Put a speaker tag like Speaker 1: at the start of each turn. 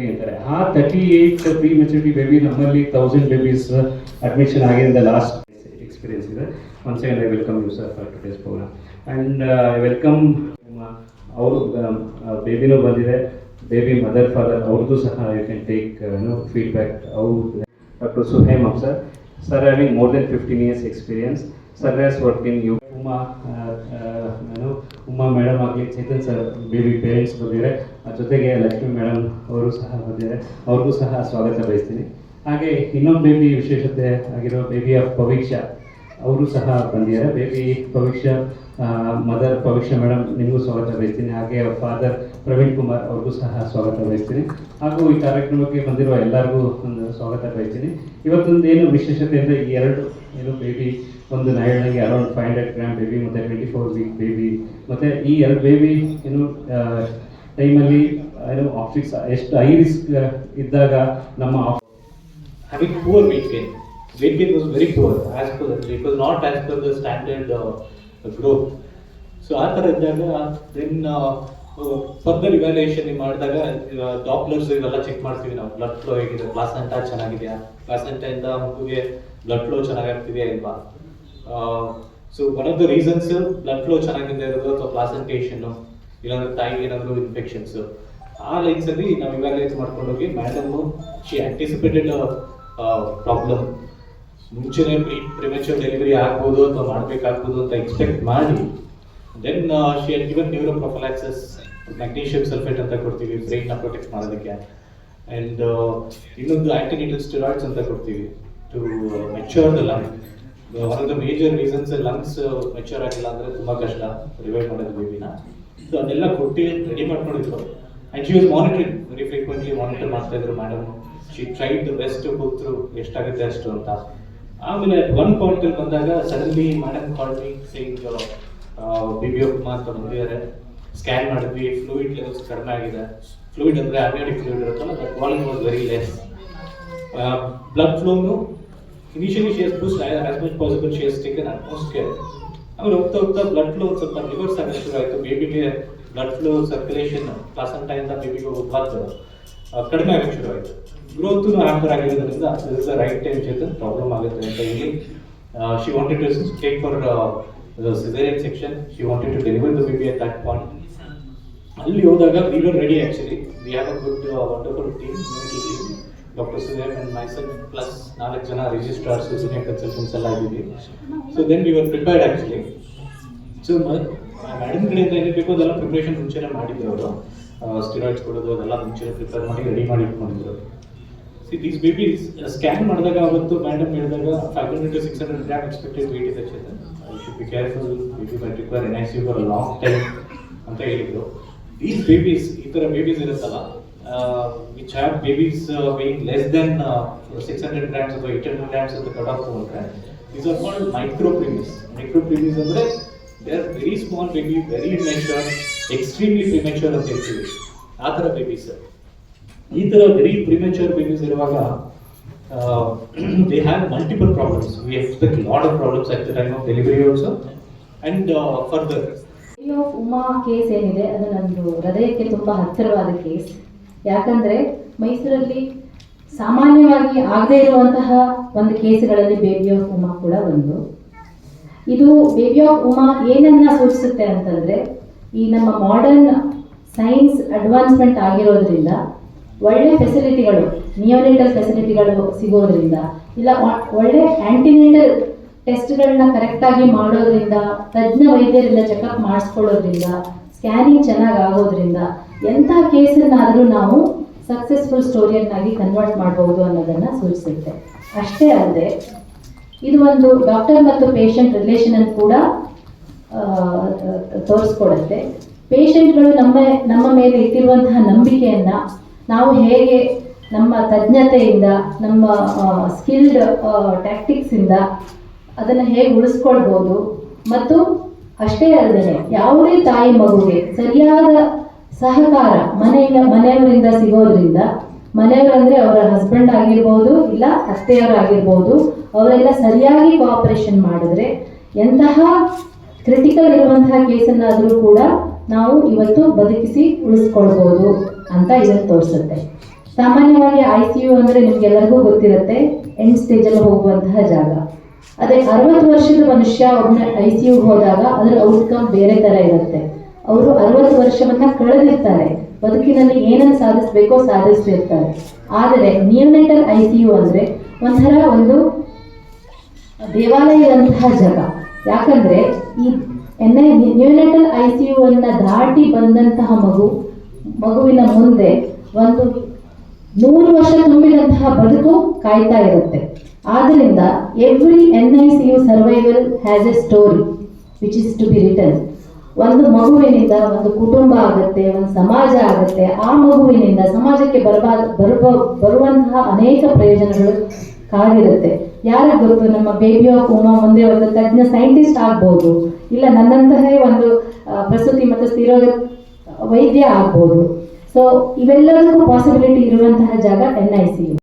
Speaker 1: Baby ಅಂತಾರೆ ಆ thirty eight prematurity baby ನಮ್ಮಲ್ಲಿ ತೌಸಂಡ್ ಬೇಬೀಸ್ ಅಡ್ಮಿಷನ್ ಆಗಿದೆ ಲಾಸ್ಟ್ ಎಕ್ಸ್ಪೀರಿಯನ್ಸ್ ಇದೆ. One second I welcome you sir for today's programme and welcome ಅವರು ಬೇಬಿನೂ ಬಂದಿದೆ. ಬೇಬಿ ಮದರ್ ಫಾದರ್ ಅವ್ರದ್ದು ಸಹ you can take no feedback ಅವ್ರು doctor Suhem sir sir having more than fifteen years experience sir has work in you Uma Uma madam ಆಗಲಿ Chetan sir baby parents ಬಂದಿದ್ದಾರೆ. ಜೊತೆಗೆ Lakshmi madam ಅವರು ಸಹ ಬಂದಿದ್ದಾರೆ. ಅವ್ರಿಗೂ ಸಹ ಸ್ವಾಗತ ಬಯಸ್ತೀನಿ. ಹಾಗೆ ಇನ್ನೊಂದು ಬೇಬಿ ವಿಶೇಷತೆ ಆಗಿರೋ ಬೇಬಿ ಆಫ್ ಪವಿಕ್ಷ ಅವರು ಸಹ ಬಂದಿದ್ದಾರೆ. Baby Paviksha mother Paviksha madam ನಿಮಗೂ ಸ್ವಾಗತ ಬಯಸ್ತೀನಿ. ಹಾಗೆ ಫಾದರ್ ಪ್ರವೀಣ್ ಕುಮಾರ್ ಅವ್ರಿಗೂ ಸಹ ಸ್ವಾಗತ ಬಯಸ್ತೀನಿ. ಹಾಗೂ ಈ ಕಾರ್ಯಕ್ರಮಕ್ಕೆ ಬಂದಿರುವ ಎಲ್ಲರಿಗೂ ಒಂದು ಸ್ವಾಗತ ಬಯಸ್ತೀನಿ. ಇವತ್ತೊಂದು ಏನು ವಿಶೇಷತೆ ಅಂದರೆ ಈ ಎರಡು ಏನು ಬೇಬಿ ಒಂದು ನಾಯಣಿಗೆ around five hundred gram baby ಮತ್ತು ಟ್ವೆಂಟಿ ಫೋರ್ ವೀಕ್ ಬೇಬಿ ಮತ್ತು ಈ ಎರಡು ಬೇಬಿ ಏನು ಟೈಮಲ್ಲಿ ಏನು ಆಫೀಸ್ ಎಷ್ಟು ಹೈ ರಿಸ್ಕ್ ಇದ್ದಾಗ ನಮ್ಮ
Speaker 2: having poor weight gain. Weight gain was very poor, as per was per not as per the standard growth. So ಆ ಥರ ಇದ್ದಾಗ ದೆನ್ ಫರ್ದರ್ ಇವ್ಯಾಲ್ಯೂಯೇಷನ್ ಮಾಡಿದಾಗ ಡಾಪ್ಲರ್ಸ್ ಇವೆಲ್ಲ ಚೆಕ್ ಮಾಡ್ತೀವಿ ನಾವು ಬ್ಲಡ್ ಫ್ಲೋ ಹೇಗಿದೆ ಪ್ಲಾಸೆಂಟಾ ಚೆನ್ನಾಗಿದೆಯಾ ಪ್ಲಾಸೆಂಟಾಯಿಂದ ಮಗುಗೆ ಬ್ಲಡ್ ಫ್ಲೋ ಚೆನ್ನಾಗಾಗ್ತಿದೆಯಾ ಇಲ್ವಾ so one of the reasons blood flow ಚೆನ್ನಾಗಿಂದ ಇರೋದು ಅಥವಾ ಪ್ಲಾಸೆಂಟೇಷನ್ ಇಲ್ಲಾಂದ್ರೆ ತಾಯಿಗೆ ಏನಾದರೂ ಇನ್ಫೆಕ್ಷನ್ಸ್ ಆ ಲೈನ್ಸ್ ಅಲ್ಲಿ ನಾವು ಇವ್ಯಾಲ್ಯೂಟ್ ಮಾಡ್ಕೊಂಡು ಹೋಗಿ ಮ್ಯಾಡಮ್ ಶಿ ಆಂಟಿಸಿಪೇಟೆಡ್ ಪ್ರಾಬ್ಲಮ್ ಮುಂಚೆನೆ ಪ್ರೀ ಪ್ರಿಮೆಚೂರ್ ಡೆಲಿವರಿ ಆಗ್ಬೋದು ಅಥವಾ ಮಾಡಬೇಕಾಗ್ಬೋದು ಅಂತ ಎಕ್ಸ್ಪೆಕ್ಟ್ ಮಾಡಿ then she had given neuro prophylaxis magnesium sulphate ಅಂತ ಕೊಡ್ತೀವಿ ಬ್ರೈನ್ನ ಪ್ರೊಟೆಕ್ಟ್ ಮಾಡೋದಕ್ಕೆ. ಆ್ಯಂಡ್ ಇನ್ನೊಂದು ಆಂಟಿನಿಟಲ್ ಸ್ಟಿರಾಯ್ಡ್ಸ್ ಅಂತ ಕೊಡ್ತೀವಿ to mature the lung one the major reasons lungs mature ಆಗಿಲ್ಲ ಅಂದರೆ ತುಂಬ ಕಷ್ಟ. ರಿವೈವ್ ಮಾಡೋದು ಬೇಬಿನ ಸೊ ಅದೆಲ್ಲ ಕೊಟ್ಟು ರೆಡಿ ಮಾಡ್ಕೊಂಡಿದ್ರು. And she was monitoring very frequently monitor ಮಾಡ್ತಾ ಇದ್ರು madam she try the best ಕೂತ್ರು ಎಷ್ಟಾಗುತ್ತೆ ಅಷ್ಟು ಅಂತ. ಆಮೇಲೆ ಒನ್ ಪಾಯಿಂಟ್ ಅಲ್ಲಿ ಬಂದಾಗ suddenly madam call me saying B B Kumar ಅಂತ ಬಂದಿದ್ದಾರೆ ಸ್ಕ್ಯಾನ್ ಮಾಡಿದ್ವಿ ಫ್ಲೂಯಿಡ್ ಲೆವೆಲ್ಸ್ ಕಡಿಮೆ ಆಗಿದೆ. ಫ್ಲೂಯಿಡ್ ಅಂದರೆ ಅಮ್ಯೂನಿಕ್ ಫ್ಲೂಯಿಡ್ ಇರುತ್ತಲ್ಲ but volume was very less blood ಫ್ಲೋನು initially she has pushed as much possible she has taken utmost care ಆಮೇಲೆ ಹೋಗ್ತಾ ಹೋಗ್ತಾ ಬ್ಲಡ್ ಫ್ಲೋ ಸ್ವಲ್ಪ ರಿವರ್ಸ್ ಆಗಕ್ಕೆ ಶುರು ಆಯಿತು ಬೇಬಿಗೆ ಬ್ಲಡ್ ಫ್ಲೋ ಸರ್ಕ್ಯುಲೇಷನ್ ಪ್ಲಾಸಂಟಾಯಿಂದ ಬೇಬಿಗೆ ಹೋಗ್ಬಾರ್ದು ಕಡಿಮೆ ಆಗಕ್ಕೆ ಶುರು ಆಯಿತು ಗ್ರೋತ್ ಹ್ಯಾಂಪರ್ ಆಗಿರೋದ್ರಿಂದ this the right time Chetan problem ಆಗುತ್ತೆ ಅಂತ ಹೇಳಿ she wanted to take for caesarean section she wanted to deliver the baby at that point ಅಲ್ಲಿ ಹೋದಾಗ we were ready actually we have a good wonderful team team doctor Sudev and myself plus ನಾಲ್ಕು ಜನ registrars senior consultants ಎಲ್ಲ ಇದ್ದೀವಿ. So then we were prepared actually so madam ಕಡೆಯಿಂದ ಏನೇ ಬೇಕು ಅದೆಲ್ಲ ಪ್ರಿಪ್ರೇಷನ್ ಮುಂಚೆನೇ ಮಾಡಿದ್ರು ಅವರು ಸ್ಟಿರಾಯ್ಡ್ಸ್ ಕೊಡೋದು, ಅದೆಲ್ಲ ಮುಂಚೆನೇ ಪ್ರಿಪೇರ್ ಮಾಡಿ ರೆಡಿ ಮಾಡಿ ಇಟ್ಕೊಂಡಿದ್ರು. ಸಿ ದೀಸ್ ಬೇಬೀಸ್ ಸ್ಕ್ಯಾನ್ ಮಾಡಿದಾಗ ಅವತ್ತು ಮೇಡಮ್ ಹೇಳಿದಾಗ five hundred to six hundred gram expected weight ಇದೆ Chetan I should be careful baby may require N I C for long time ಅಂತ ಹೇಳಿದ್ರು. ದೀಸ್ ಬೇಬೀಸ್ ಈ ಥರ ಬೇಬೀಸ್ ಇರುತ್ತಲ್ಲ which have babies weighing less than six hundred grams ಅಥವಾ eight hundred grams ಅಂತ cut off ತಗೊಂಡ್ರೆ these are called micro preemies micro preemies ಅಂದರೆ they are very small baby very mature extremely premature ಅಂತ ಹೇಳ್ತೀವಿ ಆ ಥರ babies ಈ ಥರ ವೆರಿ ಪ್ರಿಮೆಚೂರ್ ಬೇಬೀಸ್ ಇರುವಾಗ they have multiple problems we expect lot of problems at the time of delivery also and further
Speaker 3: of Uma case ಏನಿದೆ? ಅದು ನಂದು ಹೃದಯಕ್ಕೆ ತುಂಬ ಹತ್ತಿರವಾದ ಕೇಸ್ ಯಾಕಂದ್ರೆ ಮೈಸೂರಲ್ಲಿ ಸಾಮಾನ್ಯವಾಗಿ ಆಗದೇ ಇರುವಂತಹ ಒಂದು ಕೇಸ್ಗಳಲ್ಲಿ ಬೇಬಿ ಆಫ್ ಉಮಾ ಕೂಡ ಒಂದು. ಇದು ಬೇಬಿ ಆಫ್ ಉಮಾ ಏನನ್ನ ಸೂಚಿಸುತ್ತೆ ಅಂತಂದ್ರೆ, ಈ ನಮ್ಮ ಮಾಡರ್ನ್ ಸೈನ್ಸ್ ಅಡ್ವಾನ್ಸ್ಮೆಂಟ್ ಆಗಿರೋದ್ರಿಂದ, ಒಳ್ಳೆ ಫೆಸಿಲಿಟಿಗಳು ನಿಯೋನೇಟಲ್ ಫೆಸಿಲಿಟಿಗಳು ಸಿಗೋದ್ರಿಂದ, ಇಲ್ಲ ಒಳ್ಳೆ ಆಂಟಿನೇಟಲ್ ಟೆಸ್ಟ್ಗಳನ್ನ ಕರೆಕ್ಟಾಗಿ ಮಾಡೋದ್ರಿಂದ, ತಜ್ಞ ವೈದ್ಯರಿಂದ ಚೆಕಪ್ ಮಾಡಿಸ್ಕೊಳ್ಳೋದ್ರಿಂದ ಸ್ಕ್ಯಾನಿಂಗ್ ಚೆನ್ನಾಗಿ ಆಗೋದ್ರಿಂದ ಎಂಥ ಕೇಸನ್ನಾದರೂ ನಾವು ಸಕ್ಸಸ್ಫುಲ್ ಸ್ಟೋರಿಯನ್ನಾಗಿ ಕನ್ವರ್ಟ್ ಮಾಡಬಹುದು ಅನ್ನೋದನ್ನ ಸೂಚಿಸುತ್ತೆ. ಅಷ್ಟೇ ಅಲ್ಲದೆ, ಇದು ಒಂದು ಡಾಕ್ಟರ್ ಮತ್ತು ಪೇಷಂಟ್ ರಿಲೇಷನ್ ಅನ್ನು ಕೂಡ ತೋರಿಸ್ಕೊಡುತ್ತೆ. ಪೇಷಂಟ್ಗಳು ನಮ್ಮ ನಮ್ಮ ಮೇಲೆ ಇಟ್ಟಿರುವಂತಹ ನಂಬಿಕೆಯನ್ನ ನಾವು ಹೇಗೆ ನಮ್ಮ ತಜ್ಞತೆಯಿಂದ, ನಮ್ಮ ಸ್ಕಿಲ್ಡ್ ಟ್ಯಾಕ್ಟಿಕ್ಸ್ ಇಂದ ಅದನ್ನು ಹೇಗೆ ಉಳಿಸ್ಕೊಳ್ಬೋದು ಮತ್ತು ಅಷ್ಟೇ ಅಲ್ಲದೆ ಯಾವುದೇ ತಾಯಿ ಮಗುವಿಗೆ ಸರಿಯಾದ ಸಹಕಾರ ಮನೆಯ ಮನೆಯವರಿಂದ ಸಿಗೋದ್ರಿಂದ ಮನೆಯವರಂದ್ರೆ ಅವರ ಹಸ್ಬೆಂಡ್ ಆಗಿರ್ಬೋದು ಇಲ್ಲ ಅತ್ತೆಯವರಾಗಿರ್ಬೋದು ಅವರೆಲ್ಲ ಸರಿಯಾಗಿ ಕೋಆಪರೇಷನ್ ಮಾಡಿದ್ರೆ ಎಂತಹ ಕ್ರಿಟಿಕಲ್ ಇರುವಂತಹ ಕೇಸನ್ನಾದರೂ ಕೂಡ ನಾವು ಇವತ್ತು ಬದುಕಿಸಿ ಉಳಿಸ್ಕೊಳ್ಬೋದು ಅಂತ ಇದನ್ನು ತೋರಿಸುತ್ತೆ. ಸಾಮಾನ್ಯವಾಗಿ ಐ ಸಿ ಯು ಅಂದರೆ ನಿಮ್ಗೆಲ್ಲರಿಗೂ ಗೊತ್ತಿರುತ್ತೆ ಎಂಡ್ ಸ್ಟೇಜಲ್ಲಿ ಹೋಗುವಂತಹ ಜಾಗ. ಅದೇ ಅರವತ್ತು ವರ್ಷದ ಮನುಷ್ಯ ಒಬ್ಬನ ಐ ಸಿ ಯು ಹೋದಾಗ ಅದರ ಔಟ್ಕಮ್ ಬೇರೆ ತರ ಇರುತ್ತೆ. ಅವರು ಅರವತ್ತು ವರ್ಷವನ್ನ ಕಳೆದಿರ್ತಾರೆ. ಬದುಕಿನಲ್ಲಿ ಏನನ್ನು ಸಾಧಿಸಬೇಕೋ ಸಾಧಿಸ್ತಿರ್ತಾರೆ. ಆದರೆ ನಿಯೋನೆಟಲ್ ಐ ಸಿ ಯು ಅಂದ್ರೆ ಒಂಥರ ಒಂದು ದೇವಾಲಯದಂತಹ ಜಾಗ. ಯಾಕಂದ್ರೆ ಈ N I neonatal I C U ಅನ್ನ ದಾಟಿ ಬಂದಂತಹ ಮಗು, ಮಗುವಿನ ಮುಂದೆ ಒಂದು ನೂರು ವರ್ಷ ತುಂಬಿದಂತಹ ಬದುಕು ಕಾಯ್ತಾ ಇರುತ್ತೆ. ಆದ್ದರಿಂದ every N I C U survival has a story which is to be return ಒಂದು ಮಗುವಿನಿಂದ ಒಂದು ಕುಟುಂಬ ಆಗುತ್ತೆ, ಒಂದು ಸಮಾಜ ಆಗುತ್ತೆ, ಆ ಮಗುವಿನಿಂದ ಸಮಾಜಕ್ಕೆ ಬರುವ ಬರುವ ಬರುವಂತಹ ಅನೇಕ ಪ್ರಯೋಜನಗಳು ಕಾದಿರುತ್ತೆ. ಯಾರಿಗೆ ಗೊತ್ತು? ನಮ್ಮ ಬೇಬಿ ಆಫ್ ಉಮಾ ಮುಂದೆ ಒಂದು ತಜ್ಞ ಸೈಂಟಿಸ್ಟ್ ಆಗ್ಬೋದು, ಇಲ್ಲ ನನ್ನಂತಹ ಒಂದು ಪ್ರಸೂತಿ ಮತ್ತು ಸ್ಥಿರೋಗ ವೈದ್ಯ ಆಗ್ಬೋದು. ಸೊ ಇವೆಲ್ಲದಕ್ಕೂ ಪಾಸಿಬಿಲಿಟಿ ಇರುವಂತಹ ಜಾಗ ಎನ್ ಐ ಸಿ ಯು